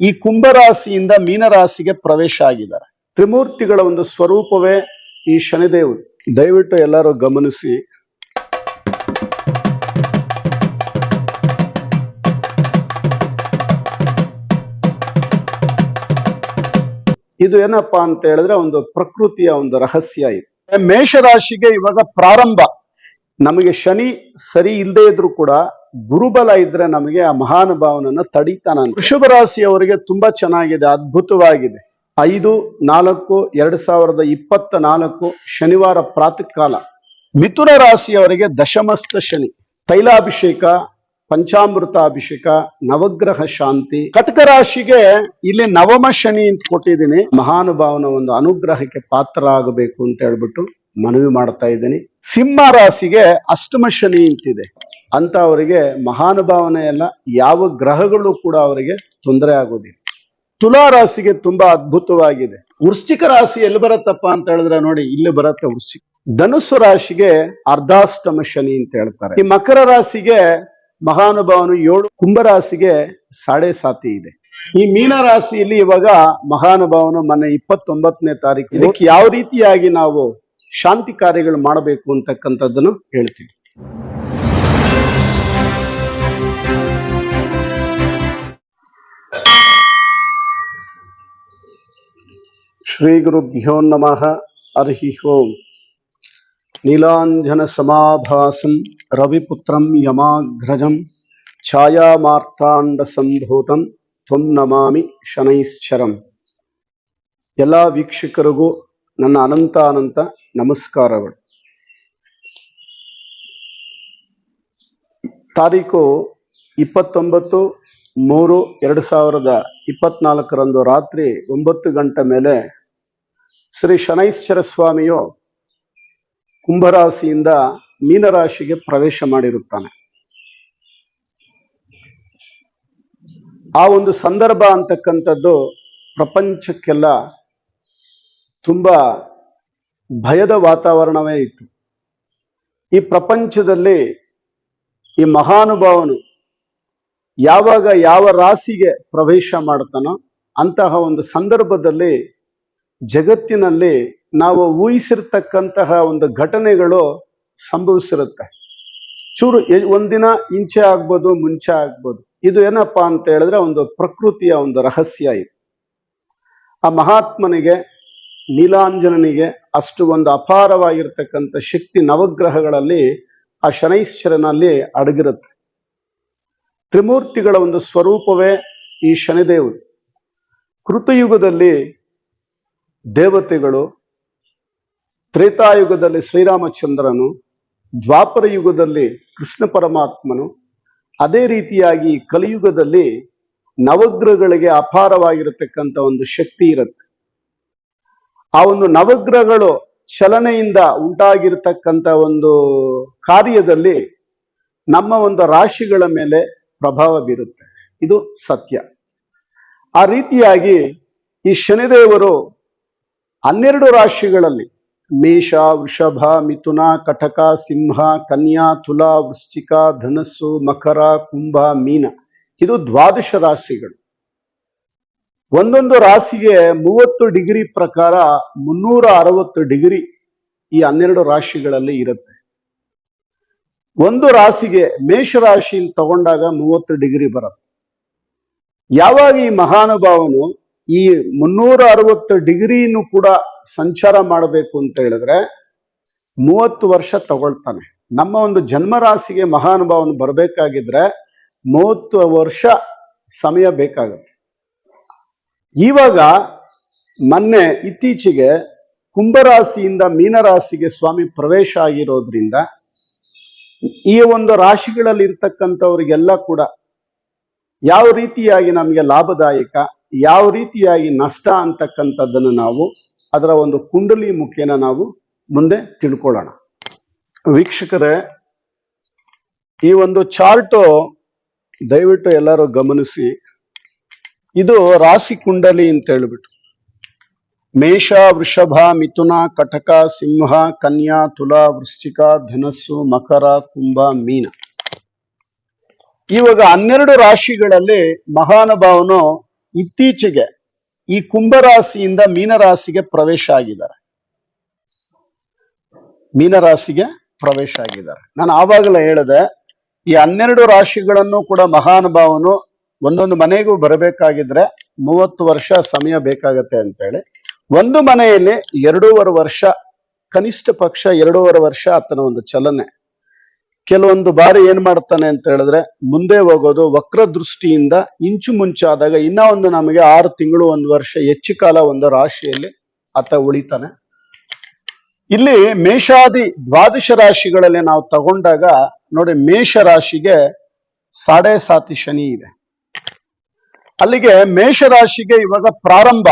ಈ ಕುಂಭರಾಶಿಯಿಂದ ಮೀನರಾಶಿಗೆ ಪ್ರವೇಶ ಆಗಿದ್ದಾರೆ. ತ್ರಿಮೂರ್ತಿಗಳ ಒಂದು ಸ್ವರೂಪವೇ ಈ ಶನಿದೇವರು. ದಯವಿಟ್ಟು ಎಲ್ಲರೂ ಗಮನಿಸಿ. ಇದು ಏನಪ್ಪಾ ಅಂತ ಹೇಳಿದ್ರೆ ಒಂದು ಪ್ರಕೃತಿಯ ಒಂದು ರಹಸ್ಯ ಇದು. ಮೇಷರಾಶಿಗೆ ಇವಾಗ ಪ್ರಾರಂಭ. ನಮಗೆ ಶನಿ ಸರಿ ಇಲ್ಲದೆ ಇದ್ರೂ ಕೂಡ ಗುರುಬಲ ಇದ್ರೆ ನಮಗೆ ಆ ಮಹಾನುಭಾವನನ್ನ ತಡೀತಾನ ವೃಷಭ ರಾಶಿಯವರಿಗೆ ತುಂಬಾ ಚೆನ್ನಾಗಿದೆ, ಅದ್ಭುತವಾಗಿದೆ. ಐದು, ನಾಲ್ಕು, ಎರಡ್ ಸಾವಿರದ ಇಪ್ಪತ್ತ ನಾಲ್ಕು ಶನಿವಾರ ಪ್ರಾತಃ ಕಾಲ. ಮಿಥುನ ರಾಶಿಯವರಿಗೆ ದಶಮಸ್ತ ಶನಿ. ತೈಲಾಭಿಷೇಕ, ಪಂಚಾಮೃತ ಅಭಿಷೇಕ, ನವಗ್ರಹ ಶಾಂತಿ. ಕಟಕ ರಾಶಿಗೆ ಇಲ್ಲಿ ನವಮ ಶನಿ ಅಂತ ಕೊಟ್ಟಿದ್ದೀನಿ. ಮಹಾನುಭಾವನ ಒಂದು ಅನುಗ್ರಹಕ್ಕೆ ಪಾತ್ರ ಆಗಬೇಕು ಅಂತ ಹೇಳ್ಬಿಟ್ಟು ಮನವಿ ಮಾಡ್ತಾ ಇದ್ದೀನಿ. ಸಿಂಹ ರಾಶಿಗೆ ಅಷ್ಟಮ ಶನಿ ಅಂತಿದೆ. ಅಂತ ಅವರಿಗೆ ಮಹಾನುಭಾವನೆ ಎಲ್ಲ ಯಾವ ಗ್ರಹಗಳು ಕೂಡ ಅವರಿಗೆ ತೊಂದರೆ ಆಗೋದಿಲ್ಲ. ತುಲಾ ರಾಶಿಗೆ ತುಂಬಾ ಅದ್ಭುತವಾಗಿದೆ. ವೃಶ್ಚಿಕ ರಾಶಿ ಎಲ್ಲಿ ಬರತ್ತಪ್ಪ ಅಂತ ಹೇಳಿದ್ರೆ ನೋಡಿ, ಇಲ್ಲಿ ಬರತ್ತೆ ವೃಶ್ಚಿಕ ಧನುಸ್ಸು ರಾಶಿಗೆ ಅರ್ಧಾಷ್ಟಮ ಶನಿ ಅಂತ ಹೇಳ್ತಾರೆ. ಈ ಮಕರ ರಾಶಿಗೆ ಮಹಾನುಭಾವನು ಏಳು ಕುಂಭರಾಶಿಗೆ ಸಾಡೆ ಸಾತಿ ಇದೆ. ಈ ಮೀನ ರಾಶಿಯಲ್ಲಿ ಇವಾಗ ಮಹಾನುಭಾವನು ಮನೆ ಇಪ್ಪತ್ತೊಂಬತ್ತನೇ ತಾರೀಕು. ಇದಕ್ಕೆ ಯಾವ ರೀತಿಯಾಗಿ ನಾವು ಶಾಂತಿ ಕಾರ್ಯಗಳು ಮಾಡಬೇಕು ಅಂತಕ್ಕಂಥದ್ದನ್ನು ಹೇಳ್ತೀವಿ ಶ್ರೀ ಗುರುಭ್ಯೋ ನಮಃ ಅರ್ಹಿ ಓಂ ನೀಲಾಂಜನ ಸಮಾಭಾಸಂ ರವಿಪುತ್ರಂ ಯಮಾಗ್ರಜಂ ಛಾಯಾಮಾರ್ತಾಂಡ ಸಂಭೂತಂ ತ್ವಂ ನಮಾಮಿ ಶನೈಶ್ಚರಂ ಎಲ್ಲ ವೀಕ್ಷಕರಿಗೂ ನನ್ನ ಅನಂತ ಅನಂತ ನಮಸ್ಕಾರಗಳು. ತಾರೀಕು ಇಪ್ಪತ್ತೊಂಬತ್ತು ಮೂರು ಎರಡು ಸಾವಿರದ ಇಪ್ಪತ್ನಾಲ್ಕರಂದು ರಾತ್ರಿ ಒಂಬತ್ತು ಗಂಟೆ ಮೇಲೆ ಶ್ರೀ ಶನೈಶ್ವರ ಸ್ವಾಮಿಯು ಕುಂಭರಾಶಿಯಿಂದ ಮೀನರಾಶಿಗೆ ಪ್ರವೇಶ ಮಾಡಿರುತ್ತಾನೆ. ಆ ಒಂದು ಸಂದರ್ಭ ಅಂತಕ್ಕಂಥದ್ದು ಪ್ರಪಂಚಕ್ಕೆಲ್ಲ ತುಂಬಾ ಭಯದ ವಾತಾವರಣವೇ ಇತ್ತು. ಈ ಪ್ರಪಂಚದಲ್ಲಿ ಈ ಮಹಾನುಭಾವನು ಯಾವಾಗ ಯಾವ ರಾಶಿಗೆ ಪ್ರವೇಶ ಮಾಡ್ತಾನೋ ಅಂತಹ ಒಂದು ಸಂದರ್ಭದಲ್ಲಿ ಜಗತ್ತಿನಲ್ಲಿ ನಾವು ಊಹಿಸಿರ್ತಕ್ಕಂತಹ ಒಂದು ಘಟನೆಗಳು ಸಂಭವಿಸಿರುತ್ತೆ. ಚೂರು ಒಂದಿನ ಇಂಚೆ ಆಗ್ಬೋದು, ಮುಂಚೆ ಆಗ್ಬೋದು. ಇದು ಏನಪ್ಪಾ ಅಂತ ಹೇಳಿದ್ರೆ ಒಂದು ಪ್ರಕೃತಿಯ ಒಂದು ರಹಸ್ಯ ಇದು. ಆ ಮಹಾತ್ಮನಿಗೆ, ನೀಲಾಂಜನನಿಗೆ ಅಷ್ಟು ಒಂದು ಅಪಾರವಾಗಿರ್ತಕ್ಕಂಥ ಶಕ್ತಿ ನವಗ್ರಹಗಳಲ್ಲಿ ಆ ಶನೈಶ್ವರನಲ್ಲಿ ಅಡಗಿರುತ್ತೆ. ತ್ರಿಮೂರ್ತಿಗಳ ಒಂದು ಸ್ವರೂಪವೇ ಈ ಶನಿದೇವರು. ಕೃತಯುಗದಲ್ಲಿ ದೇವತೆಗಳು ತ್ರೇತಾಯುಗದಲ್ಲಿ ಶ್ರೀರಾಮಚಂದ್ರನು, ದ್ವಾಪರ ಯುಗದಲ್ಲಿ ಕೃಷ್ಣ ಪರಮಾತ್ಮನು, ಅದೇ ರೀತಿಯಾಗಿ ಕಲಿಯುಗದಲ್ಲಿ ನವಗ್ರಹಗಳಿಗೆ ಅಪಾರವಾಗಿರತಕ್ಕಂಥ ಒಂದು ಶಕ್ತಿ ಇರುತ್ತೆ. ಆ ಒಂದು ನವಗ್ರಹಗಳು ಚಲನೆಯಿಂದ ಉಂಟಾಗಿರತಕ್ಕಂಥ ಒಂದು ಕಾರ್ಯದಲ್ಲಿ ನಮ್ಮ ಒಂದು ರಾಶಿಗಳ ಮೇಲೆ ಪ್ರಭಾವ ಬೀರುತ್ತೆ. ಇದು ಸತ್ಯ. ಆ ರೀತಿಯಾಗಿ ಈ ಶನಿದೇವರು ಹನ್ನೆರಡು ರಾಶಿಗಳಲ್ಲಿ ಮೇಷ, ವೃಷಭ, ಮಿಥುನ, ಕಟಕ, ಸಿಂಹ, ಕನ್ಯಾ, ತುಲಾ, ವೃಶ್ಚಿಕ, ಧನಸ್ಸು, ಮಕರ, ಕುಂಭ, ಮೀನ. ಇದು ದ್ವಾದಶ ರಾಶಿಗಳು. ಒಂದೊಂದು ರಾಶಿಗೆ ಮೂವತ್ತು ಡಿಗ್ರಿ ಪ್ರಕಾರ ಮುನ್ನೂರ ಅರವತ್ತು ಡಿಗ್ರಿ ಈ ಹನ್ನೆರಡು ರಾಶಿಗಳಲ್ಲಿ ಇರುತ್ತೆ. ಒಂದು ರಾಶಿಗೆ ಮೇಷರಾಶಿ ತಗೊಂಡಾಗ ಮೂವತ್ತು ಡಿಗ್ರಿ ಬರುತ್ತೆ. ಯಾವಾಗ ಈ ಮಹಾನುಭಾವನು ಈ ಮುನ್ನೂರ ಅರವತ್ತು ಡಿಗ್ರಿನೂ ಕೂಡ ಸಂಚಾರ ಮಾಡಬೇಕು ಅಂತ ಹೇಳಿದ್ರೆ ಮೂವತ್ತು ವರ್ಷ ತಗೊಳ್ತಾನೆ. ನಮ್ಮ ಒಂದು ಜನ್ಮ ರಾಶಿಗೆ ಮಹಾನುಭಾವನ ಬರಬೇಕಾಗಿದ್ರೆ ಮೂವತ್ತು ವರ್ಷ ಸಮಯ ಬೇಕಾಗುತ್ತೆ. ಇವಾಗ ಮೊನ್ನೆ ಇತ್ತೀಚೆಗೆ ಕುಂಭರಾಶಿಯಿಂದ ಮೀನರಾಶಿಗೆ ಸ್ವಾಮಿ ಪ್ರವೇಶ ಆಗಿರೋದ್ರಿಂದ ಈ ಒಂದು ರಾಶಿಗಳಲ್ಲಿ ಇರ್ತಕ್ಕಂಥವ್ರಿಗೆಲ್ಲ ಕೂಡ ಯಾವ ರೀತಿಯಾಗಿ ನಮಗೆ ಲಾಭದಾಯಕ ಯಾವ ರೀತಿಯಾಗಿ ನಷ್ಟ ಅಂತಕ್ಕಂಥದ್ದನ್ನು ನಾವು ಅದರ ಒಂದು ಕುಂಡಲಿ ಮುಖೇನ ನಾವು ಮುಂದೆ ತಿಳ್ಕೊಳ್ಳೋಣ. ವೀಕ್ಷಕರೇ, ಈ ಒಂದು ಚಾರ್ಟು ದಯವಿಟ್ಟು ಎಲ್ಲರೂ ಗಮನಿಸಿ. ಇದು ರಾಶಿ ಕುಂಡಲಿ ಅಂತ ಹೇಳ್ಬಿಟ್ಟು ಮೇಷ, ವೃಷಭ, ಮಿಥುನ, ಕಟಕ, ಸಿಂಹ, ಕನ್ಯಾ, ತುಲಾ, ವೃಶ್ಚಿಕ, ಧನಸ್ಸು, ಮಕರ, ಕುಂಭ, ಮೀನ. ಇವಾಗ ಹನ್ನೆರಡು ರಾಶಿಗಳಲ್ಲಿ ಮಹಾನುಭಾವನು ಇತ್ತೀಚೆಗೆ ಈ ಕುಂಭರಾಶಿಯಿಂದ ಮೀನರಾಶಿಗೆ ಪ್ರವೇಶ ಆಗಿದ್ದಾರೆ. ಮೀನರಾಶಿಗೆ ಪ್ರವೇಶ ಆಗಿದ್ದಾರೆ. ನಾನು ಆವಾಗಲೇ ಹೇಳಿದೆ, ಈ ಹನ್ನೆರಡು ರಾಶಿಗಳನ್ನು ಕೂಡ ಮಹಾನುಭಾವನು ಒಂದೊಂದು ಮನೆಗೂ ಬರಬೇಕಾಗಿದ್ರೆ ಮೂವತ್ತು ವರ್ಷ ಸಮಯ ಬೇಕಾಗತ್ತೆ ಅಂತೇಳಿ. ಒಂದು ಮನೆಯಲ್ಲಿ ಎರಡೂವರೆ ವರ್ಷ, ಕನಿಷ್ಠ ಪಕ್ಷ ಎರಡೂವರೆ ವರ್ಷ ಆತನ ಒಂದು ಚಲನೆ. ಕೆಲವೊಂದು ಬಾರಿ ಏನ್ ಮಾಡ್ತಾನೆ ಅಂತ ಹೇಳಿದ್ರೆ ಮುಂದೆ ಹೋಗೋದು ವಕ್ರ ದೃಷ್ಟಿಯಿಂದ ಇಂಚು ಮುಂಚಾದಾಗ ಇನ್ನ ಒಂದು ನಮಗೆ ಆರು ತಿಂಗಳು ಒಂದು ವರ್ಷ ಹೆಚ್ಚು ಕಾಲ ಒಂದು ರಾಶಿಯಲ್ಲಿ ಆತ ಉಳಿತಾನೆ. ಇಲ್ಲಿ ಮೇಷಾದಿ ದ್ವಾದಶ ರಾಶಿಗಳಲ್ಲಿ ನಾವು ತಗೊಂಡಾಗ ನೋಡಿ ಮೇಷ ರಾಶಿಗೆ ಸಾಡೆ ಸಾತಿ ಶನಿ ಇದೆ. ಅಲ್ಲಿಗೆ ಮೇಷ ರಾಶಿಗೆ ಇವಾಗ ಪ್ರಾರಂಭ.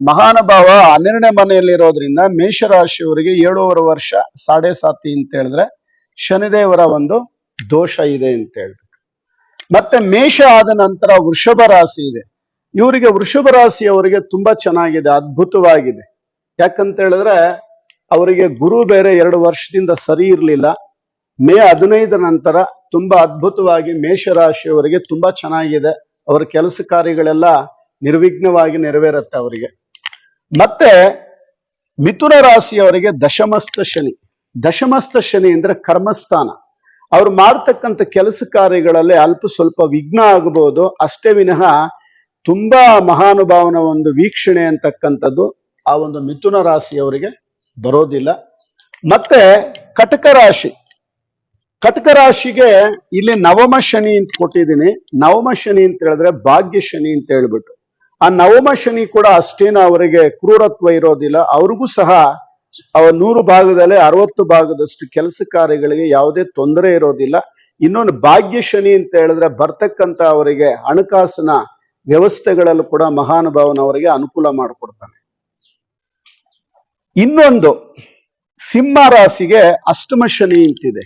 ಮಹಾನುಭಾವ ಹನ್ನೆರಡನೇ ಮನೆಯಲ್ಲಿರೋದ್ರಿಂದ ಮೇಷರಾಶಿಯವರಿಗೆ ಏಳೂವರೆ ವರ್ಷ ಸಾಡೆ ಸಾತಿ ಅಂತ ಹೇಳಿದ್ರೆ ಶನಿದೇವರ ಒಂದು ದೋಷ ಇದೆ ಅಂತ ಹೇಳ್ಬಿಟ್ಟು ಮತ್ತೆ ಮೇಷ ಆದ ನಂತರ ವೃಷಭ ರಾಶಿ ಇದೆ. ಇವರಿಗೆ ವೃಷಭ ರಾಶಿಯವರಿಗೆ ತುಂಬಾ ಚೆನ್ನಾಗಿದೆ, ಅದ್ಭುತವಾಗಿದೆ. ಯಾಕಂತ ಹೇಳಿದ್ರೆ ಅವರಿಗೆ ಗುರು ಬೇರೆ ಎರಡು ವರ್ಷದಿಂದ ಸರಿ ಇರಲಿಲ್ಲ. ಮೇ ಹದಿನೈದ ನಂತರ ತುಂಬಾ ಅದ್ಭುತವಾಗಿ ಮೇಷರಾಶಿಯವರಿಗೆ ತುಂಬಾ ಚೆನ್ನಾಗಿದೆ. ಅವರ ಕೆಲಸ ಕಾರ್ಯಗಳೆಲ್ಲ ನಿರ್ವಿಘ್ನವಾಗಿ ನೆರವೇರುತ್ತೆ ಅವರಿಗೆ. ಮತ್ತೆ ಮಿಥುನ ರಾಶಿಯವರಿಗೆ ದಶಮಸ್ತ ಶನಿ. ದಶಮಸ್ತ ಶನಿ ಅಂದ್ರೆ ಕರ್ಮಸ್ಥಾನ. ಅವ್ರು ಮಾಡ್ತಕ್ಕಂಥ ಕೆಲಸ ಕಾರ್ಯಗಳಲ್ಲಿ ಅಲ್ಪ ಸ್ವಲ್ಪ ವಿಘ್ನ ಆಗಬಹುದು ಅಷ್ಟೇ ವಿನಃ ತುಂಬಾ ಮಹಾನುಭಾವನ ಒಂದು ವೀಕ್ಷಣೆ ಅಂತಕ್ಕಂಥದ್ದು ಆ ಒಂದು ಮಿಥುನ ರಾಶಿಯವರಿಗೆ ಬರೋದಿಲ್ಲ. ಮತ್ತೆ ಕಟಕ ರಾಶಿ. ಕಟಕ ರಾಶಿಗೆ ಇಲ್ಲಿ ನವಮ ಶನಿ ಅಂತ ಕೊಟ್ಟಿದ್ದೀನಿ. ನವಮ ಶನಿ ಅಂತ ಹೇಳಿದ್ರೆ ಭಾಗ್ಯ ಶನಿ ಅಂತ ಹೇಳ್ಬಿಟ್ಟು. ಆ ನವಮ ಶನಿ ಕೂಡ ಅಷ್ಟೇನು ಅವರಿಗೆ ಕ್ರೂರತ್ವ ಇರೋದಿಲ್ಲ. ಅವ್ರಿಗೂ ಸಹ ಅವ ನೂರು ಭಾಗದಲ್ಲಿ ಅರವತ್ತು ಭಾಗದಷ್ಟು ಕೆಲಸ ಕಾರ್ಯಗಳಿಗೆ ಯಾವುದೇ ತೊಂದರೆ ಇರೋದಿಲ್ಲ. ಇನ್ನೊಂದು ಭಾಗ್ಯ ಶನಿ ಅಂತ ಹೇಳಿದ್ರೆ ಬರ್ತಕ್ಕಂತ ಅವರಿಗೆ ಹಣಕಾಸಿನ ವ್ಯವಸ್ಥೆಗಳಲ್ಲೂ ಕೂಡ ಮಹಾನುಭಾವನ ಅವರಿಗೆ ಅನುಕೂಲ ಮಾಡಿಕೊಡ್ತಾನೆ. ಇನ್ನೊಂದು ಸಿಂಹ ರಾಶಿಗೆ ಅಷ್ಟಮ ಶನಿ ಅಂತಿದೆ.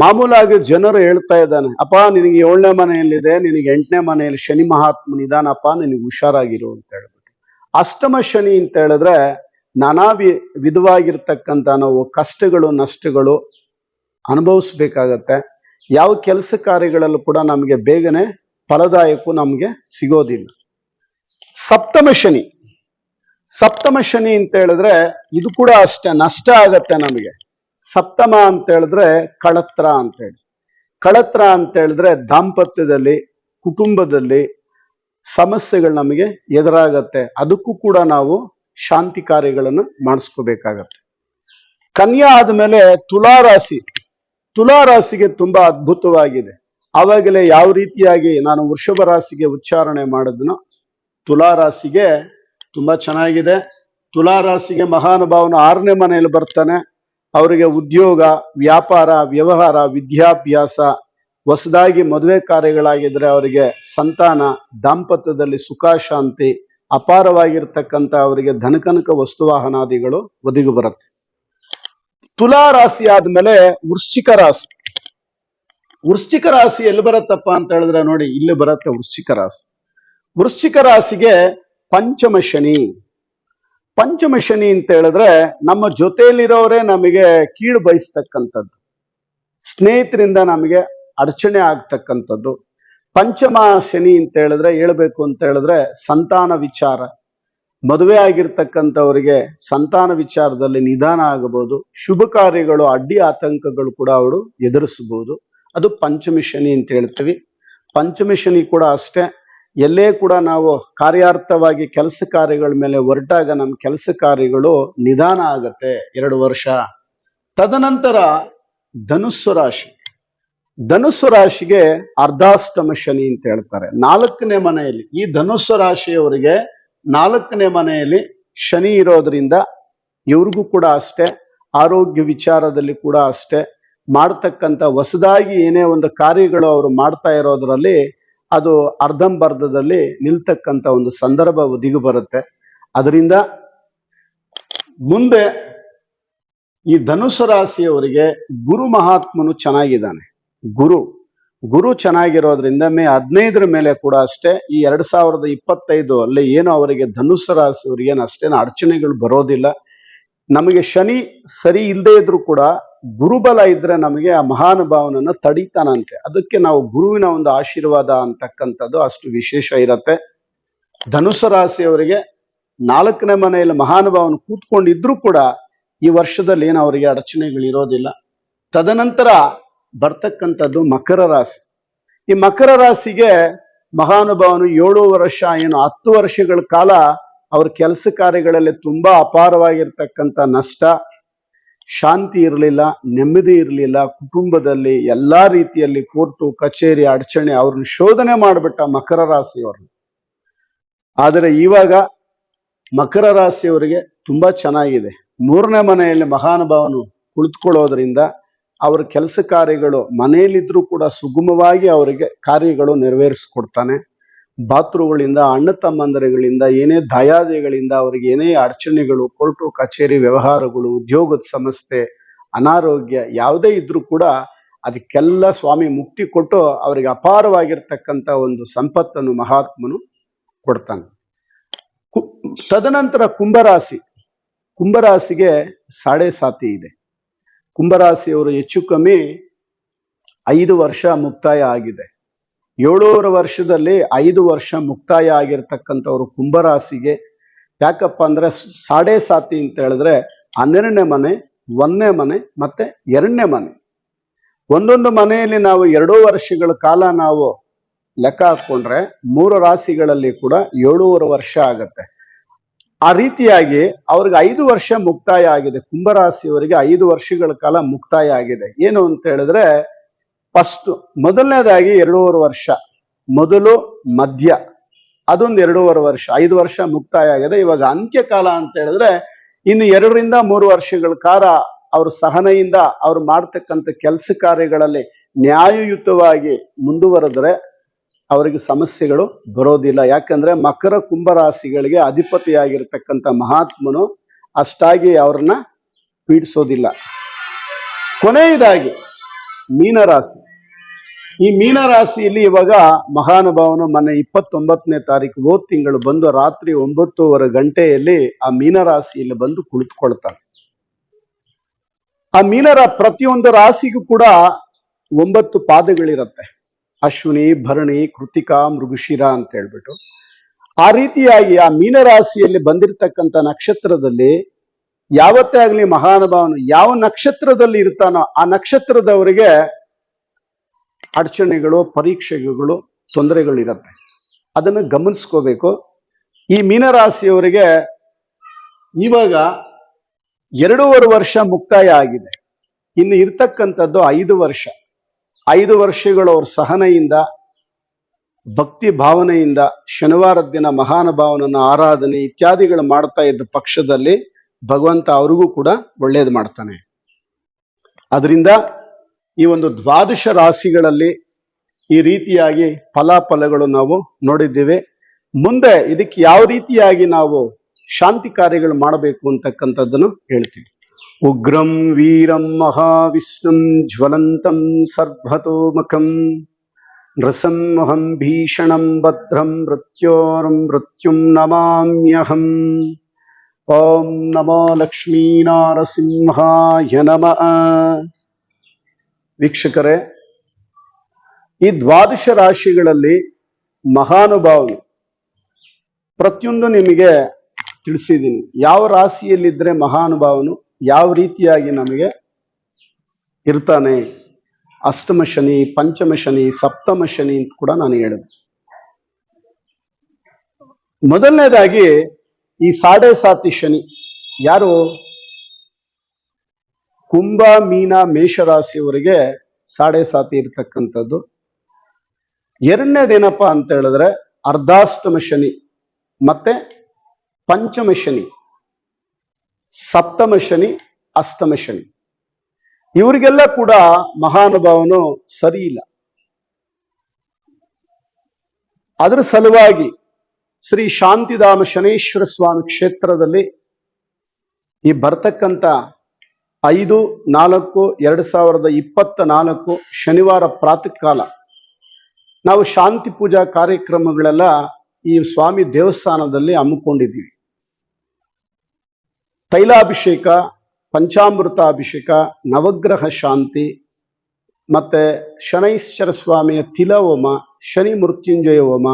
ಮಾಮೂಲಾಗಿ ಜನರು ಹೇಳ್ತಾ ಇದ್ದಾನೆ, ಅಪ್ಪ, ನಿನಗೆ ಏಳನೇ ಮನೆಯಲ್ಲಿದೆ, ನಿನಗೆ ಎಂಟನೇ ಮನೆಯಲ್ಲಿ ಶನಿ ಮಹಾತ್ಮ ನಿಧಾನಪ್ಪ, ನಿನಗೆ ಹುಷಾರಾಗಿರು ಅಂತ ಹೇಳ್ಬಿಟ್ಟು. ಅಷ್ಟಮ ಶನಿ ಅಂತ ಹೇಳಿದ್ರೆ ನಾನಾ ವಿ, ವಿಧವಾಗಿರ್ತಕ್ಕಂಥ ನಾವು ಕಷ್ಟಗಳು, ನಷ್ಟಗಳು ಅನುಭವಿಸ್ಬೇಕಾಗತ್ತೆ. ಯಾವ ಕೆಲಸ ಕಾರ್ಯಗಳಲ್ಲೂ ಕೂಡ ನಮಗೆ ಬೇಗನೆ ಫಲದಾಯಕ ನಮಗೆ ಸಿಗೋದಿಲ್ಲ. ಸಪ್ತಮ ಶನಿ. ಸಪ್ತಮ ಶನಿ ಅಂತ ಹೇಳಿದ್ರೆ ಇದು ಕೂಡ ಅಷ್ಟೇ, ನಷ್ಟ ಆಗತ್ತೆ ನಮಗೆ. ಸಪ್ತಮ ಅಂತ ಹೇಳಿದ್ರೆ ಕಳತ್ರ ಅಂತ ಹೇಳಿ. ಕಳತ್ರ ಅಂತ ಹೇಳಿದ್ರೆ ದಾಂಪತ್ಯದಲ್ಲಿ, ಕುಟುಂಬದಲ್ಲಿ ಸಮಸ್ಯೆಗಳು ನಮಗೆ ಎದುರಾಗತ್ತೆ. ಅದಕ್ಕೂ ಕೂಡ ನಾವು ಶಾಂತಿ ಕಾರ್ಯಗಳನ್ನು ಮಾಡಿಸ್ಕೋಬೇಕಾಗತ್ತೆ. ಕನ್ಯಾ ಆದಮೇಲೆ ತುಲಾ ರಾಶಿ ತುಲಾ ರಾಶಿಗೆ ತುಂಬಾ ಅದ್ಭುತವಾಗಿದೆ. ಆವಾಗಲೇ ಯಾವ ರೀತಿಯಾಗಿ ನಾನು ವೃಷಭ ರಾಶಿಗೆ ಉಚ್ಚಾರಣೆ ಮಾಡಿದ್ನೋ ತುಲಾ ರಾಶಿಗೆ ತುಂಬಾ ಚೆನ್ನಾಗಿದೆ. ತುಲಾ ರಾಶಿಗೆ ಮಹಾನುಭಾವನ ಆರನೇ ಮನೆಯಲ್ಲಿ ಬರ್ತಾನೆ. ಅವರಿಗೆ ಉದ್ಯೋಗ, ವ್ಯಾಪಾರ, ವ್ಯವಹಾರ, ವಿದ್ಯಾಭ್ಯಾಸ, ಹೊಸದಾಗಿ ಮದುವೆ ಕಾರ್ಯಗಳಾಗಿದ್ರೆ ಅವರಿಗೆ ಸಂತಾನ, ದಾಂಪತ್ಯದಲ್ಲಿ ಸುಖ, ಶಾಂತಿ ಅಪಾರವಾಗಿರ್ತಕ್ಕಂಥ ಅವರಿಗೆ ಧನಕನಕ ವಸ್ತುವಾಹನಾದಿಗಳು ಒದಗಿ ಬರುತ್ತೆ. ತುಲಾ ರಾಶಿ ಆದ್ಮೇಲೆ ವೃಶ್ಚಿಕ ರಾಶಿ. ವೃಶ್ಚಿಕ ರಾಶಿ ಎಲ್ಲಿ ಬರುತ್ತಪ್ಪ ಅಂತ ಹೇಳಿದ್ರೆ ನೋಡಿ, ಇಲ್ಲಿ ಬರುತ್ತೆ ವೃಶ್ಚಿಕ ರಾಶಿ. ವೃಶ್ಚಿಕ ರಾಶಿಗೆ ಪಂಚಮ ಶನಿ. ಪಂಚಮ ಶನಿ ಅಂತ ಹೇಳಿದ್ರೆ ನಮ್ಮ ಜೊತೆಯಲ್ಲಿರೋರೇ ನಮಗೆ ಕೀಳು ಬಯಸ್ತಕ್ಕಂಥದ್ದು. ಸ್ನೇಹಿತರಿಂದ ನಮಗೆ ಅಡಚಣೆ ಆಗ್ತಕ್ಕಂಥದ್ದು. ಪಂಚಮ ಶನಿ ಅಂತ ಹೇಳಿದ್ರೆ, ಹೇಳ್ಬೇಕು ಅಂತ ಹೇಳಿದ್ರೆ ಸಂತಾನ ವಿಚಾರ. ಮದುವೆ ಆಗಿರ್ತಕ್ಕಂಥವರಿಗೆ ಸಂತಾನ ವಿಚಾರದಲ್ಲಿ ನಿಧಾನ ಆಗಬಹುದು. ಶುಭ ಕಾರ್ಯಗಳು, ಅಡ್ಡಿ ಆತಂಕಗಳು ಕೂಡ ಅವರು ಎದುರಿಸಬಹುದು. ಅದು ಪಂಚಮಿ ಶನಿ ಅಂತ ಹೇಳ್ತೀವಿ. ಪಂಚಮಿ ಶನಿ ಕೂಡ ಅಷ್ಟೇ. ಎಲ್ಲೇ ಕೂಡ ನಾವು ಕಾರ್ಯಾರ್ಥವಾಗಿ ಕೆಲಸ ಕಾರ್ಯಗಳ ಮೇಲೆ ಹೊರಟಾಗ ನಮ್ಮ ಕೆಲಸ ಕಾರ್ಯಗಳು ನಿಧಾನ ಆಗತ್ತೆ ಎರಡು ವರ್ಷ. ತದನಂತರ ಧನುಸ್ಸು ರಾಶಿ. ಧನುಸ್ಸು ರಾಶಿಗೆ ಅರ್ಧಾಷ್ಟಮ ಶನಿ ಅಂತ ಹೇಳ್ತಾರೆ. ನಾಲ್ಕನೇ ಮನೆಯಲ್ಲಿ, ಈ ಧನುಸ್ಸು ರಾಶಿಯವರಿಗೆ ನಾಲ್ಕನೇ ಮನೆಯಲ್ಲಿ ಶನಿ ಇರೋದ್ರಿಂದ ಇವ್ರಿಗೂ ಕೂಡ ಅಷ್ಟೇ, ಆರೋಗ್ಯ ವಿಚಾರದಲ್ಲಿ ಕೂಡ ಅಷ್ಟೇ, ಮಾಡ್ತಕ್ಕಂಥ ಹೊಸದಾಗಿ ಏನೇ ಒಂದು ಕಾರ್ಯಗಳು ಅವರು ಮಾಡ್ತಾ ಇರೋದ್ರಲ್ಲಿ ಅದು ಅರ್ಧಂಬರ್ಧದಲ್ಲಿ ನಿಲ್ತಕ್ಕಂಥ ಒಂದು ಸಂದರ್ಭ ಒದಗಿ ಬರುತ್ತೆ. ಅದರಿಂದ ಮುಂದೆ ಈ ಧನುಸು ರಾಶಿಯವರಿಗೆ ಗುರು ಮಹಾತ್ಮನು ಚೆನ್ನಾಗಿದ್ದಾನೆ. ಗುರು. ಗುರು ಚೆನ್ನಾಗಿರೋದ್ರಿಂದ ಮೇ ಹದಿನೈದರ ಮೇಲೆ ಕೂಡ ಅಷ್ಟೇ, ಈ ಎರಡ್ ಸಾವಿರದ ಇಪ್ಪತ್ತೈದು ಅಲ್ಲಿ ಏನು ಅವರಿಗೆ ಧನುಸ್ಸು ರಾಶಿ ಏನು ಅಷ್ಟೇನು ಅಡಚಣೆಗಳು ಬರೋದಿಲ್ಲ. ನಮಗೆ ಶನಿ ಸರಿ ಇಲ್ಲದೆ ಇದ್ರೂ ಕೂಡ ಗುರುಬಲ ಇದ್ರೆ ನಮಗೆ ಆ ಮಹಾನುಭಾವನನ್ನ ತಡೀತಾನಂತೆ. ಅದಕ್ಕೆ ನಾವು ಗುರುವಿನ ಒಂದು ಆಶೀರ್ವಾದ ಅಂತಕ್ಕಂಥದ್ದು ಅಷ್ಟು ವಿಶೇಷ ಇರತ್ತೆ. ಧನುಸ್ಸು ರಾಶಿಯವರಿಗೆ ನಾಲ್ಕನೇ ಮನೆಯಲ್ಲಿ ಮಹಾನುಭಾವನ ಕೂತ್ಕೊಂಡಿದ್ರು ಕೂಡ ಈ ವರ್ಷದಲ್ಲಿ ಏನು ಅವರಿಗೆ ಅಡಚಣೆಗಳಿರೋದಿಲ್ಲ. ತದನಂತರ ಬರ್ತಕ್ಕಂಥದ್ದು ಮಕರ ರಾಶಿ. ಈ ಮಕರ ರಾಶಿಗೆ ಮಹಾನುಭಾವನು ಏಳು ವರ್ಷ, ಏನು ಹತ್ತು ವರ್ಷಗಳ ಕಾಲ ಅವ್ರ ಕೆಲಸ ಕಾರ್ಯಗಳಲ್ಲಿ ತುಂಬಾ ಅಪಾರವಾಗಿರ್ತಕ್ಕಂಥ ನಷ್ಟ. ಶಾಂತಿ ಇರಲಿಲ್ಲ, ನೆಮ್ಮದಿ ಇರಲಿಲ್ಲ, ಕುಟುಂಬದಲ್ಲಿ ಎಲ್ಲಾ ರೀತಿಯಲ್ಲಿ ಕೋರ್ಟು, ಕಚೇರಿ, ಅಡಚಣೆ ಅವ್ರನ್ನ ಶೋಧನೆ ಮಾಡಿಬಿಟ್ಟ ಮಕರ ರಾಶಿಯವ್ರನ್ನ. ಆದರೆ ಇವಾಗ ಮಕರ ರಾಶಿಯವರಿಗೆ ತುಂಬಾ ಚೆನ್ನಾಗಿದೆ. ಮೂರನೇ ಮನೆಯಲ್ಲಿ ಮಹಾನುಭಾವನು ಕುಳಿತುಕೊಳ್ಳೋದ್ರಿಂದ ಅವರ ಕೆಲಸ ಕಾರ್ಯಗಳು ಮನೆಯಲ್ಲಿದ್ರೂ ಕೂಡ ಸುಗಮವಾಗಿ ಅವರಿಗೆ ಕಾರ್ಯಗಳು ನೆರವೇರಿಸ್ಕೊಡ್ತಾನೆ. ಬಾತ್ರೂಗಳಿಂದ ಅಣ್ಣ ತಮ್ಮಂದರಗಳಿಂದ, ಏನೇ ದಯಾದಿಗಳಿಂದ ಅವರಿಗೆ ಏನೇ ಅಡಚಣೆಗಳು, ಕೋರ್ಟು, ಕಚೇರಿ, ವ್ಯವಹಾರಗಳು, ಉದ್ಯೋಗದ ಸಮಸ್ಯೆ, ಅನಾರೋಗ್ಯ ಯಾವುದೇ ಇದ್ರೂ ಕೂಡ ಅದಕ್ಕೆಲ್ಲ ಸ್ವಾಮಿ ಮುಕ್ತಿ ಕೊಟ್ಟು ಅವರಿಗೆ ಅಪಾರವಾಗಿರ್ತಕ್ಕಂಥ ಒಂದು ಸಂಪತ್ತನ್ನು ಮಹಾತ್ಮನು ಕೊಡ್ತಾನೆ. ತದನಂತರ ಕುಂಭರಾಶಿ. ಕುಂಭರಾಶಿಗೆ ಸಾಡೆ ಸಾತಿ ಇದೆ. ಕುಂಭರಾಶಿಯವರು ಹೆಚ್ಚು ಕಮ್ಮಿ ಐದು ವರ್ಷ ಮುಕ್ತಾಯ ಆಗಿದೆ. ಏಳೂವರೆ ವರ್ಷದಲ್ಲಿ ಐದು ವರ್ಷ ಮುಕ್ತಾಯ ಆಗಿರ್ತಕ್ಕಂಥವ್ರು ಕುಂಭರಾಶಿಗೆ ಯಾಕಪ್ಪ ಅಂದ್ರೆ ಸಾಡೆ ಸಾತಿ ಅಂತ ಹೇಳಿದ್ರೆ ಹನ್ನೆರಡನೇ ಮನೆ, ಒಂದನೇ ಮನೆ ಮತ್ತೆ ಎರಡನೇ ಮನೆ. ಒಂದೊಂದು ಮನೆಯಲ್ಲಿ ನಾವು ಎರಡೂ ವರ್ಷಗಳ ಕಾಲ ನಾವು ಲೆಕ್ಕ ಹಾಕೊಂಡ್ರೆ ಮೂರು ರಾಶಿಗಳಲ್ಲಿ ಕೂಡ ಏಳೂವರೆ ವರ್ಷ ಆಗತ್ತೆ. ಆ ರೀತಿಯಾಗಿ ಅವ್ರಿಗೆ ಐದು ವರ್ಷ ಮುಕ್ತಾಯ ಆಗಿದೆ. ಕುಂಭರಾಶಿಯವರಿಗೆ ಐದು ವರ್ಷಗಳ ಕಾಲ ಮುಕ್ತಾಯ ಆಗಿದೆ. ಏನು ಅಂತ ಹೇಳಿದ್ರೆ ಫಸ್ಟ್ ಮೊದಲನೇದಾಗಿ ಎರಡೂವರೆ ವರ್ಷ, ಮೊದಲು ಮಧ್ಯ, ಅದೊಂದು ಎರಡೂವರೆ ವರ್ಷ, ಐದು ವರ್ಷ ಮುಕ್ತಾಯ ಆಗಿದೆ. ಇವಾಗ ಅಂತ್ಯಕಾಲ ಅಂತ ಹೇಳಿದ್ರೆ, ಇನ್ನು ಎರಡರಿಂದ ಮೂರು ವರ್ಷಗಳ ಕಾಲ ಅವ್ರ ಸಹನೆಯಿಂದ ಅವ್ರು ಮಾಡ್ತಕ್ಕಂಥ ಕೆಲಸ ಕಾರ್ಯಗಳಲ್ಲಿ ನ್ಯಾಯಯುತವಾಗಿ ಮುಂದುವರೆದ್ರೆ ಅವರಿಗೆ ಸಮಸ್ಯೆಗಳು ಬರೋದಿಲ್ಲ. ಯಾಕಂದ್ರೆ ಮಕರ ಕುಂಭರಾಶಿಗಳಿಗೆ ಅಧಿಪತಿಯಾಗಿರ್ತಕ್ಕಂಥ ಮಹಾತ್ಮನು ಅಷ್ಟಾಗಿ ಅವ್ರನ್ನ ಪೀಡಿಸೋದಿಲ್ಲ. ಕೊನೆಯದಾಗಿ ಮೀನರಾಶಿ. ಈ ಮೀನರಾಶಿಯಲ್ಲಿ ಇವಾಗ ಮಹಾನುಭಾವನು ಮೊನ್ನೆ ಇಪ್ಪತ್ತೊಂಬತ್ತನೇ ತಾರೀಕು ಹೋದ್ ತಿಂಗಳು ಬಂದು ರಾತ್ರಿ ಒಂಬತ್ತೂವರೆ ಗಂಟೆಯಲ್ಲಿ ಆ ಮೀನರಾಶಿಯಲ್ಲಿ ಬಂದು ಕುಳಿತುಕೊಳ್ತಾನೆ. ಆ ಮೀನರ ಪ್ರತಿಯೊಂದು ರಾಶಿಗೂ ಕೂಡ ಒಂಬತ್ತು ಪಾದಗಳಿರತ್ತೆ. ಅಶ್ವಿನಿ, ಭರಣಿ, ಕೃತಿಕಾ, ಮೃಗಶಿರ ಅಂತ ಹೇಳ್ಬಿಟ್ಟು. ಆ ರೀತಿಯಾಗಿ ಆ ಮೀನರಾಶಿಯಲ್ಲಿ ಬಂದಿರತಕ್ಕಂಥ ನಕ್ಷತ್ರದಲ್ಲಿ ಯಾವತ್ತೇ ಆಗಲಿ ಮಹಾನುಭಾವನು ಯಾವ ನಕ್ಷತ್ರದಲ್ಲಿ ಇರ್ತಾನೋ ಆ ನಕ್ಷತ್ರದವರಿಗೆ ಅಡಚಣೆಗಳು, ಪರೀಕ್ಷೆಗಳು, ತೊಂದರೆಗಳಿರತ್ತೆ. ಅದನ್ನು ಗಮನಿಸ್ಕೋಬೇಕು. ಈ ಮೀನರಾಶಿಯವರಿಗೆ ಇವಾಗ ಎರಡೂವರೆ ವರ್ಷ ಮುಕ್ತಾಯ ಆಗಿದೆ. ಇನ್ನು ಇರ್ತಕ್ಕಂಥದ್ದು ಐದು ವರ್ಷ. ಐದು ವರ್ಷಗಳು ಅವ್ರ ಸಹನೆಯಿಂದ, ಭಕ್ತಿ ಭಾವನೆಯಿಂದ ಶನಿವಾರದ ದಿನ ಮಹಾನುಭಾವನನ್ನು ಆರಾಧನೆ ಇತ್ಯಾದಿಗಳು ಮಾಡ್ತಾ ಇದ್ದ ಪಕ್ಷದಲ್ಲಿ ಭಗವಂತ ಅವ್ರಿಗೂ ಕೂಡ ಒಳ್ಳೇದು ಮಾಡ್ತಾನೆ. ಅದರಿಂದ ಈ ಒಂದು ದ್ವಾದಶ ರಾಶಿಗಳಲ್ಲಿ ಈ ರೀತಿಯಾಗಿ ಫಲಾಫಲಗಳು ನಾವು ನೋಡಿದ್ದೇವೆ. ಮುಂದೆ ಇದಕ್ಕೆ ಯಾವ ರೀತಿಯಾಗಿ ನಾವು ಶಾಂತಿ ಕಾರ್ಯಗಳು ಮಾಡಬೇಕು ಅಂತಕ್ಕಂಥದ್ದನ್ನು ಹೇಳ್ತೀವಿ ಉಗ್ರಂ ವೀರಂ ಮಹಾವಿಷ್ಣುಂ ಜ್ವಲಂತಂ ಸರ್ವತೋಮುಖಂ ನೃಸಂಹಂ ಭೀಷಣಂ ಭದ್ರಂ ಮೃತ್ಯೋರಂ ಮೃತ್ಯುಂ ನಮಾಮ್ಯಹಂ ಓಂ ನಮೋ ಲಕ್ಷ್ಮೀನಾರಸಿಂಹಾಯ ನಮಃ ವೀಕ್ಷಕರೇ, ಈ ದ್ವಾದಶ ರಾಶಿಗಳಲ್ಲಿ ಮಹಾನುಭಾವನು, ಪ್ರತಿಯೊಂದು ನಿಮಗೆ ತಿಳಿಸಿದ್ದೀನಿ. ಯಾವ ರಾಶಿಯಲ್ಲಿದ್ರೆ ಮಹಾನುಭಾವನು ಯಾವ ರೀತಿಯಾಗಿ ನಮಗೆ ಇರ್ತಾನೆ ಅಷ್ಟಮ ಶನಿ, ಪಂಚಮ ಶನಿ, ಸಪ್ತಮ ಶನಿ ಅಂತ ಕೂಡ ನಾನು ಹೇಳಿದೆ. ಮೊದಲನೇದಾಗಿ ಈ ಸಾಡೆ ಸಾತಿ ಶನಿ, ಯಾರು? ಕುಂಭ, ಮೀನ, ಮೇಷರಾಶಿಯವರಿಗೆ ಸಾಡೆ ಸಾತಿ ಇರ್ತಕ್ಕಂಥದ್ದು. ಎರಡನೇದೇನಪ್ಪ ಅಂತ ಹೇಳಿದ್ರೆ ಅರ್ಧಾಷ್ಟಮ ಶನಿ, ಮತ್ತೆ ಪಂಚಮ ಶನಿ. ಸಪ್ತಮ ಶನಿ, ಅಷ್ಟಮ ಶನಿ. ಇವರಿಗೆಲ್ಲ ಕೂಡ ಮಹಾನುಭಾವನು ಸರಿ ಇಲ್ಲ. ಅದರ ಸಲುವಾಗಿ ಶ್ರೀ ಶಾಂತಿಧಾಮ ಶನೇಶ್ವರ ಸ್ವಾಮಿ ಕ್ಷೇತ್ರದಲ್ಲಿ ಈ ಬರ್ತಕ್ಕಂಥ ಐದು, ನಾಲ್ಕು, ಎರಡು ಸಾವಿರದ ಇಪ್ಪತ್ತ ನಾಲ್ಕು ಶನಿವಾರ ಪ್ರಾತಃ ಕಾಲ ನಾವು ಶಾಂತಿ ಪೂಜಾ ಕಾರ್ಯಕ್ರಮಗಳೆಲ್ಲ ಈ ಸ್ವಾಮಿ ದೇವಸ್ಥಾನದಲ್ಲಿ ಹಮ್ಮಿಕೊಂಡಿದ್ದೀವಿ. ತೈಲಾಭಿಷೇಕ ಪಂಚಾಮೃತ ಅಭಿಷೇಕ ನವಗ್ರಹ ಶಾಂತಿ ಮತ್ತೆ ಶನೈಶ್ವರ ಸ್ವಾಮಿಯ ತಿಲಹೋಮ, ಶನಿ ಮೃತ್ಯುಂಜಯ ಹೋಮ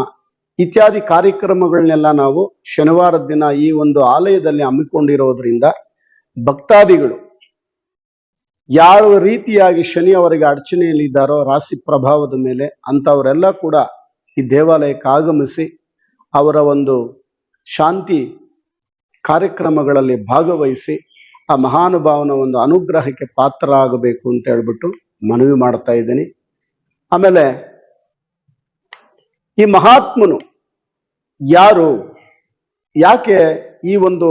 ಇತ್ಯಾದಿ ಕಾರ್ಯಕ್ರಮಗಳನ್ನೆಲ್ಲ ನಾವು ಶನಿವಾರದ ದಿನ ಈ ಒಂದು ಆಲಯದಲ್ಲಿ ಹಮ್ಮಿಕೊಂಡಿರೋದ್ರಿಂದ ಭಕ್ತಾದಿಗಳು ಯಾವ ರೀತಿಯಾಗಿ ಶನಿ ಅವರಿಗೆ ಅಡಚಣೆಯಲ್ಲಿ ಇದ್ದಾರೋ ರಾಶಿ ಪ್ರಭಾವದ ಮೇಲೆ ಅಂಥವರೆಲ್ಲ ಕೂಡ ಈ ದೇವಾಲಯಕ್ಕೆ ಆಗಮಿಸಿ ಅವರ ಒಂದು ಶಾಂತಿ ಕಾರ್ಯಕ್ರಮಗಳಲ್ಲಿ ಭಾಗವಹಿಸಿ ಆ ಮಹಾನುಭಾವನ ಒಂದು ಅನುಗ್ರಹಕ್ಕೆ ಪಾತ್ರ ಆಗಬೇಕು ಅಂತ ಹೇಳ್ಬಿಟ್ಟು ಮನವಿ ಮಾಡ್ತಾ ಇದ್ದೀನಿ. ಆಮೇಲೆ ಈ ಮಹಾತ್ಮನು ಯಾರು? ಯಾಕೆ ಈ ಒಂದು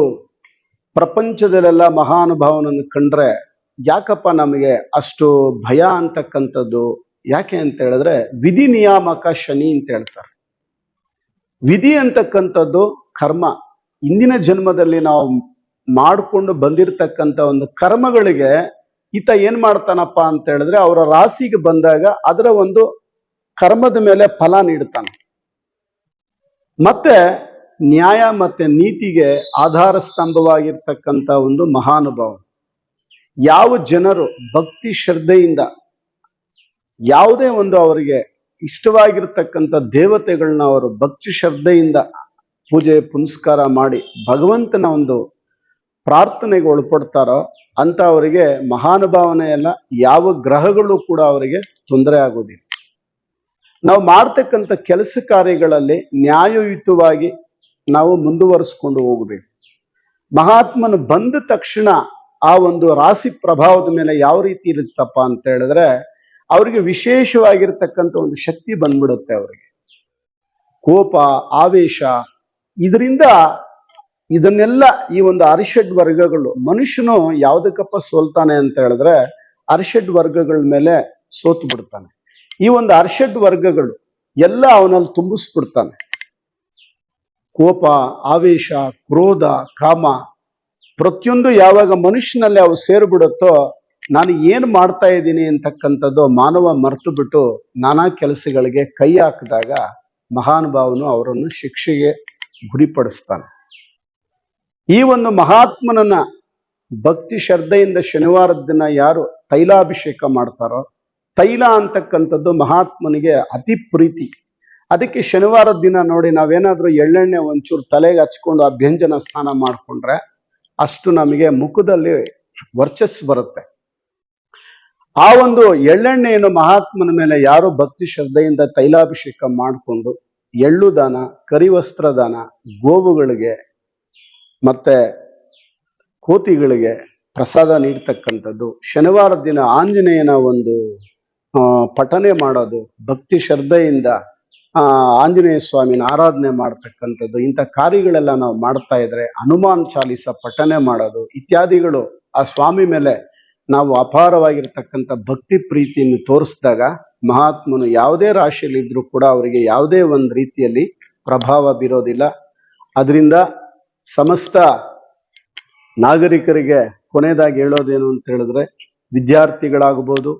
ಪ್ರಪಂಚದಲ್ಲೆಲ್ಲ ಮಹಾನುಭಾವನನ್ನು ಕಂಡ್ರೆ ಯಾಕಪ್ಪ ನಮಗೆ ಅಷ್ಟು ಭಯ ಅಂತಕ್ಕಂಥದ್ದು? ಯಾಕೆ ಅಂತ ಹೇಳಿದ್ರೆ ವಿಧಿ ನಿಯಾಮಕ ಶನಿ ಅಂತ ಹೇಳ್ತಾರೆ. ವಿಧಿ ಅಂತಕ್ಕಂಥದ್ದು ಕರ್ಮ. ಇಂದಿನ ಜನ್ಮದಲ್ಲಿ ನಾವು ಮಾಡಿಕೊಂಡು ಬಂದಿರತಕ್ಕಂಥ ಒಂದು ಕರ್ಮಗಳಿಗೆ ಈತ ಏನ್ ಮಾಡ್ತಾನಪ್ಪ ಅಂತ ಹೇಳಿದ್ರೆ ಅವರ ರಾಶಿಗೆ ಬಂದಾಗ ಅದರ ಒಂದು ಕರ್ಮದ ಮೇಲೆ ಫಲ ನೀಡ್ತಾನೆ. ಮತ್ತೆ ನ್ಯಾಯ ಮತ್ತೆ ನೀತಿಗೆ ಆಧಾರ ಸ್ತಂಭವಾಗಿರ್ತಕ್ಕಂಥ ಒಂದು ಮಹಾನುಭಾವ. ಯಾವ ಜನರು ಭಕ್ತಿ ಶ್ರದ್ಧೆಯಿಂದ ಯಾವುದೇ ಒಂದು ಅವರಿಗೆ ಇಷ್ಟವಾಗಿರ್ತಕ್ಕಂಥ ದೇವತೆಗಳನ್ನ ಅವರು ಭಕ್ತಿ ಶ್ರದ್ಧೆಯಿಂದ ಪೂಜೆ ಪುನಸ್ಕಾರ ಮಾಡಿ ಭಗವಂತನ ಒಂದು ಪ್ರಾರ್ಥನೆಗೆ ಒಳಪಡ್ತಾರೋ ಅಂತ ಅವರಿಗೆ ಎಲ್ಲ ಯಾವ ಗ್ರಹಗಳು ಕೂಡ ಅವರಿಗೆ ತೊಂದರೆ ಆಗೋದಿಲ್ಲ. ನಾವು ಮಾಡ್ತಕ್ಕಂಥ ಕೆಲಸ ಕಾರ್ಯಗಳಲ್ಲಿ ನ್ಯಾಯಯುತವಾಗಿ ನಾವು ಮುಂದುವರಿಸ್ಕೊಂಡು ಹೋಗಬೇಕು. ಮಹಾತ್ಮನು ಬಂದ ತಕ್ಷಣ ಆ ಒಂದು ರಾಶಿ ಪ್ರಭಾವದ ಮೇಲೆ ಯಾವ ರೀತಿ ಇರುತ್ತಪ್ಪ ಅಂತ ಹೇಳಿದ್ರೆ ಅವರಿಗೆ ವಿಶೇಷವಾಗಿರ್ತಕ್ಕಂಥ ಒಂದು ಶಕ್ತಿ ಬಂದ್ಬಿಡುತ್ತೆ ಅವರಿಗೆ. ಕೋಪ, ಆವೇಶ ಇದರಿಂದ ಇದನ್ನೆಲ್ಲ ಈ ಒಂದು ಅರಿಷಡ್ ವರ್ಗಗಳು, ಮನುಷ್ಯನು ಯಾವುದಕ್ಕಪ್ಪ ಸೋಲ್ತಾನೆ ಅಂತ ಹೇಳಿದ್ರೆ ಅರಿಷಡ್ ವರ್ಗಗಳ ಮೇಲೆ ಸೋತು ಬಿಡ್ತಾನೆ. ಈ ಒಂದು ಅರ್ಷಡ್ ವರ್ಗಗಳು ಎಲ್ಲ ಅವನಲ್ಲಿ ತುಂಬಿಸ್ಬಿಡ್ತಾನೆ. ಕೋಪ, ಆವೇಶ, ಕ್ರೋಧ, ಕಾಮ, ಪ್ರತಿಯೊಂದು ಯಾವಾಗ ಮನುಷ್ಯನಲ್ಲಿ ಅವು ಸೇರ್ಬಿಡುತ್ತೋ ನಾನು ಏನ್ ಮಾಡ್ತಾ ಇದ್ದೀನಿ ಅಂತಕ್ಕಂಥದ್ದು ಮಾನವ ಮರೆತು ಬಿಟ್ಟು ನಾನಾ ಕೆಲಸಗಳಿಗೆ ಕೈ ಹಾಕಿದಾಗ ಮಹಾನುಭಾವನು ಅವರನ್ನು ಶಿಕ್ಷೆಗೆ ಗುರಿಪಡಿಸ್ತಾನೆ. ಈ ಒಂದು ಮಹಾತ್ಮನನ್ನ ಭಕ್ತಿ ಶ್ರದ್ಧೆಯಿಂದ ಶನಿವಾರದ ದಿನ ಯಾರು ತೈಲಾಭಿಷೇಕ ಮಾಡ್ತಾರೋ, ತೈಲ ಅಂತಕ್ಕಂಥದ್ದು ಮಹಾತ್ಮನಿಗೆ ಅತಿ ಪ್ರೀತಿ. ಅದಕ್ಕೆ ಶನಿವಾರದ ದಿನ ನೋಡಿ ನಾವೇನಾದ್ರೂ ಎಳ್ಳೆಣ್ಣೆ ಒಂಚೂರು ತಲೆಗೆ ಹಚ್ಕೊಂಡು ಅಭ್ಯಂಜನ ಸ್ನಾನ ಮಾಡಿಕೊಂಡ್ರೆ ಅಷ್ಟು ನಮಗೆ ಮುಖದಲ್ಲಿ ವರ್ಚಸ್ಸು ಬರುತ್ತೆ. ಆ ಒಂದು ಎಳ್ಳೆಣ್ಣೆಯನ್ನು ಮಹಾತ್ಮನ ಮೇಲೆ ಯಾರು ಭಕ್ತಿ ಶ್ರದ್ಧೆಯಿಂದ ತೈಲಾಭಿಷೇಕ ಮಾಡಿಕೊಂಡು ಎಳ್ಳು ದಾನ ಕರಿವಸ್ತ್ರ ದಾನ, ಗೋವುಗಳಿಗೆ ಮತ್ತೆ ಕೋತಿಗಳಿಗೆ ಪ್ರಸಾದ ನೀಡ್ತಕ್ಕಂಥದ್ದು. ಶನಿವಾರ ದಿನ ಆಂಜನೇಯನ ಒಂದು ಪಠನೆ ಮಾಡೋದು, ಭಕ್ತಿ ಶ್ರದ್ಧೆಯಿಂದ ಆಂಜನೇಯ ಸ್ವಾಮಿನ ಆರಾಧನೆ ಮಾಡ್ತಕ್ಕಂಥದ್ದು. ಇಂಥ ಕಾರ್ಯಗಳೆಲ್ಲ ನಾವು ಮಾಡ್ತಾ ಇದ್ರೆ ಹನುಮಾನ್ ಚಾಲಿಸ ಪಠನೆ ಮಾಡೋದು, ಇತ್ಯಾದಿಗಳು ಆ ಸ್ವಾಮಿ ಮೇಲೆ ನಾವು ಅಪಾರವಾಗಿರ್ತಕ್ಕಂಥ ಭಕ್ತಿ ಪ್ರೀತಿಯನ್ನು ತೋರಿಸಿದಾಗ ಮಹಾತ್ಮನು ಯಾವುದೇ ರಾಶಿಯಲ್ಲಿ ಇದ್ರೂ ಕೂಡ ಅವರಿಗೆ ಯಾವುದೇ ಒಂದು ರೀತಿಯಲ್ಲಿ ಪ್ರಭಾವ ಬೀರೋದಿಲ್ಲ. ಅದರಿಂದ ಸಮಸ್ತ ನಾಗರಿಕರಿಗೆ ಕೊನೆಯದಾಗಿ ಹೇಳೋದೇನು ಅಂತ ಹೇಳಿದ್ರೆ ವಿದ್ಯಾರ್ಥಿಗಳಾಗಬಹುದು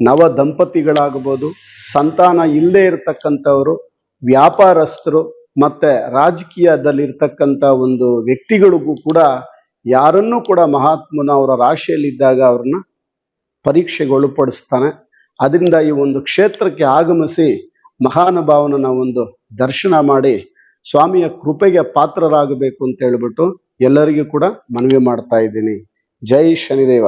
ನವ ದಂಪತಿಗಳಾಗಬಹುದು ಸಂತಾನ ಇಲ್ಲದೆ ಇರತಕ್ಕಂಥವರು, ವ್ಯಾಪಾರಸ್ಥರು ಮತ್ತೆ ರಾಜಕೀಯದಲ್ಲಿರ್ತಕ್ಕಂಥ ಒಂದು ವ್ಯಕ್ತಿಗಳಿಗೂ ಕೂಡ ಯಾರನ್ನೂ ಕೂಡ ಮಹಾತ್ಮನ ಅವರ ರಾಶಿಯಲ್ಲಿದ್ದಾಗ ಅವ್ರನ್ನ ಪರೀಕ್ಷೆಗೆ ಒಳಪಡಿಸ್ತಾನೆ. ಅದರಿಂದ ಈ ಒಂದು ಕ್ಷೇತ್ರಕ್ಕೆ ಆಗಮಿಸಿ ಮಹಾನುಭಾವನ ಒಂದು ದರ್ಶನ ಮಾಡಿ ಸ್ವಾಮಿಯ ಕೃಪೆಗೆ ಪಾತ್ರರಾಗಬೇಕು ಅಂತ ಹೇಳ್ಬಿಟ್ಟು ಎಲ್ಲರಿಗೂ ಕೂಡ ಮನವಿ ಮಾಡ್ತಾ ಇದ್ದೀನಿ. ಜೈ ಶನಿದೇವ.